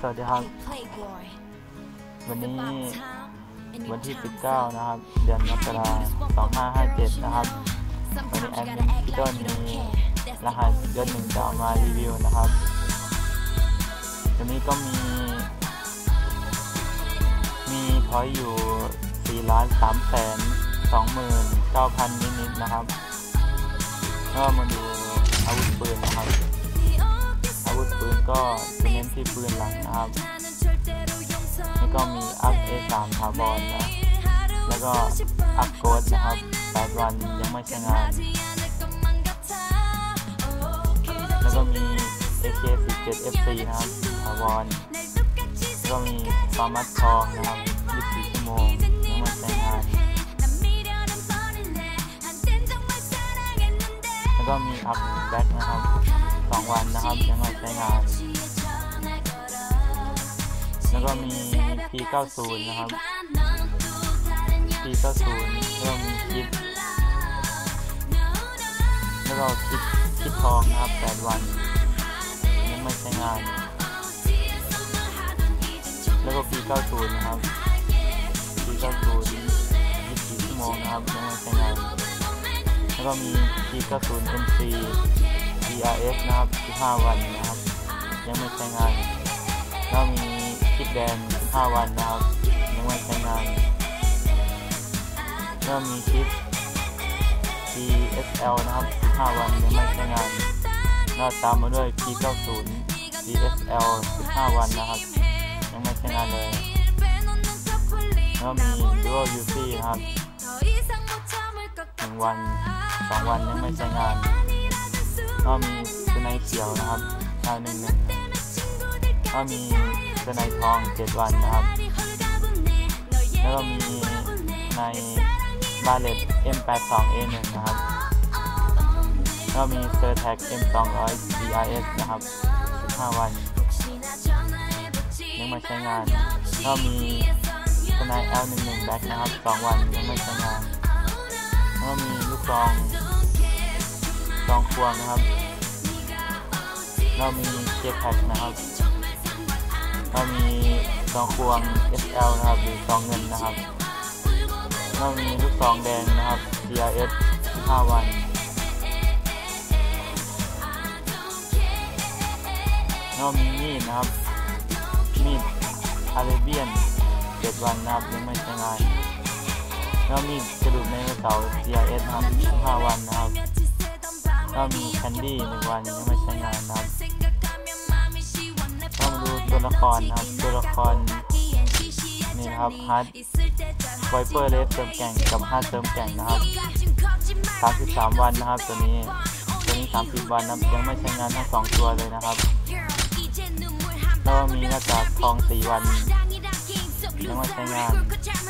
สวัสดีครับ วันนี้วันที่ 19 นะครับ เดือนมกราคม2557 นะครับวันนี้แอดมินพี่ต้นมีรหัสยศหนึ่งจะเอามารีวิวนะครับวันนี้ก็มี มีพอยต์อยู่4ล้าน3แสน29,000 นิดๆนะครับก็มาดูอาวุธปืนนะครับ อาวุธปืนก็จะเน้น ที่ปืนหลังนะครับแล้วก็มีอัพ A3 ถาวรนะ แล้วก็อัพโกดนะครับ 8 วันยังไม่ใช้งาน แล้วก็มี AK47 F4 นะครับถาวรแล้วก็มีฟาร์มัดทองนะครับ 24 ชั่วโมงยังไม่ใช้งาน แล้วก็มีอัพแบ็คนะครับ 2 วันนะครับยังไม่ใช้งาน แล้วก็มี P90 นะครับ P90 แล้วมีคิดแล้วก็คิดคิดทองนะครับ 8 วันยังไม่ใช้งาน แล้วก็ P90 นะครับ P90 24ชั่วโมงนะครับยังไม่ใช้งาน แล้วก็มี P90 MC DRS นะครับ15วันนะครับ ยังไม่ใช้งานแล้วมี คิดแดง15วันนะครับยังไม่ใช้งานแล้วมีคิด DSL นะครับ 15 วันยังไม่ใช้งานแล้วตามมาด้วย P90 DSL 15 วันนะครับ ยังไม่ใช้งานเลยแล้วมี Dual UC นะครับ 1 วัน 2 วันยังไม่ใช้งานก็มีสไนเขียวนะครับ911ก็มี สไนทอง7วันนะครับ แล้วก็มีในบาเลต M82A1 นะครับก็มีเซอร์แท็ก M200 DRS นะครับ 15 วันยังไม่ใช้งาน ก็มีสไน L11 Black นะครับ 2 วันยังไม่ใช้งานแล้วก็มีลูกซองซองควงนะครับ เรามีเจ็ตแพ็กนะครับ เรามีซองควง SL นะครับหรือซองเงินนะครับเรามีลูกซองแดงนะครับ DRS 5 วันเรามีมีดนะครับ มีดอาเรเบียน 7 วันนะครับยังไม่ใช้งานแล้วมีกระดูกในกระเสา DRS นะครับ5วันนะครับ ก็มีแคนดี้หนึ่งวันยังไม่ใช้งานนะครับ ละครนะครับตัวละครนี่นะครับฮาร์ดไวเปอร์เลสเติมแก่งกับฮาร์ดเติมแก่งนะครับ33วันนะครับ ตัวนี้ตัวนี้ 30 วันนะครับยังไม่ใช้งานทั้งสองตัวเลยนะครับแล้วมีหน้ากากทอง 4 วันยังไม่ใช้งาน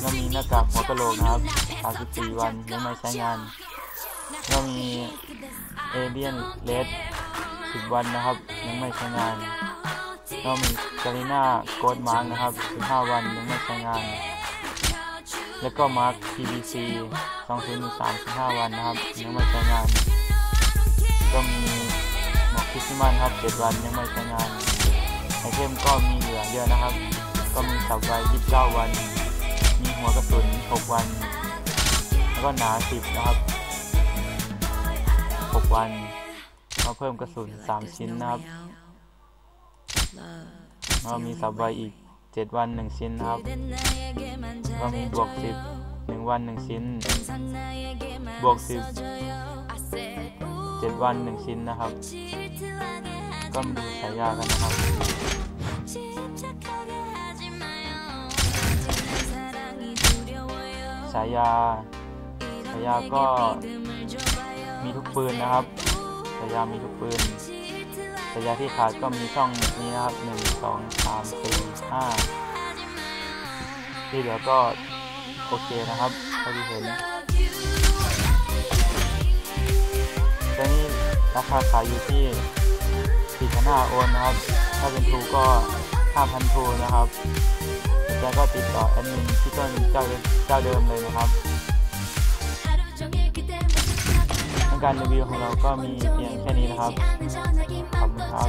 แล้วมีหน้ากากหัวกะโหลกนะครับ34วันยังไม่ใช้งานแล้วมีเอเลียนเลส10 วันนะครับ ยังไม่ใช้งาน แล้วมีการีนาโกดมาร์กนะครับ 15 วันยังไม่ใช้งาน แล้วก็มาร์ก PBC 2013 15 วันนะครับยังไม่ใช้งาน ก็มีหมอกคริสต์มาสครับ 7 วันยังไม่ใช้งานไอเทมก็มีเหลือเยอะนะครับ ก็มีสับไว้29 วัน มีหัวกระสุน 6 วัน แล้วก็หนา 10 นะครับ 6 วันมาเพิ่มกระสุน 3 ชิ้นนะครับ ก็มีสับไว้อีก7วัน1ชิ้นครับ ก็มีบวก10 1วัน1ชิ้น บวก10 7วัน1ชิ้นนะครับ ก็มาดูฉายากันนะครับฉายาฉายาก็มีทุกปืนนะครับฉายามีทุกปืน ฉายาที่ขาดก็มีช่องนี้นะครับหนึ่งสองสามสี่ห้าที่เหลือก็โอเคนะครับเท่าที่เห็นแต่นี่ราคาขายอยู่ที่สี่พันห้าโอนนะครับ ถ้าเป็นทูก็ห้าพันทูนะครับแล้วก็ติดต่อแอดมินที่ต้นเจ้าเจ้าเดิมเลยนะครับ การรีวิวของเราก็มีเพียงแค่นี้นะครับขอบคุณครับ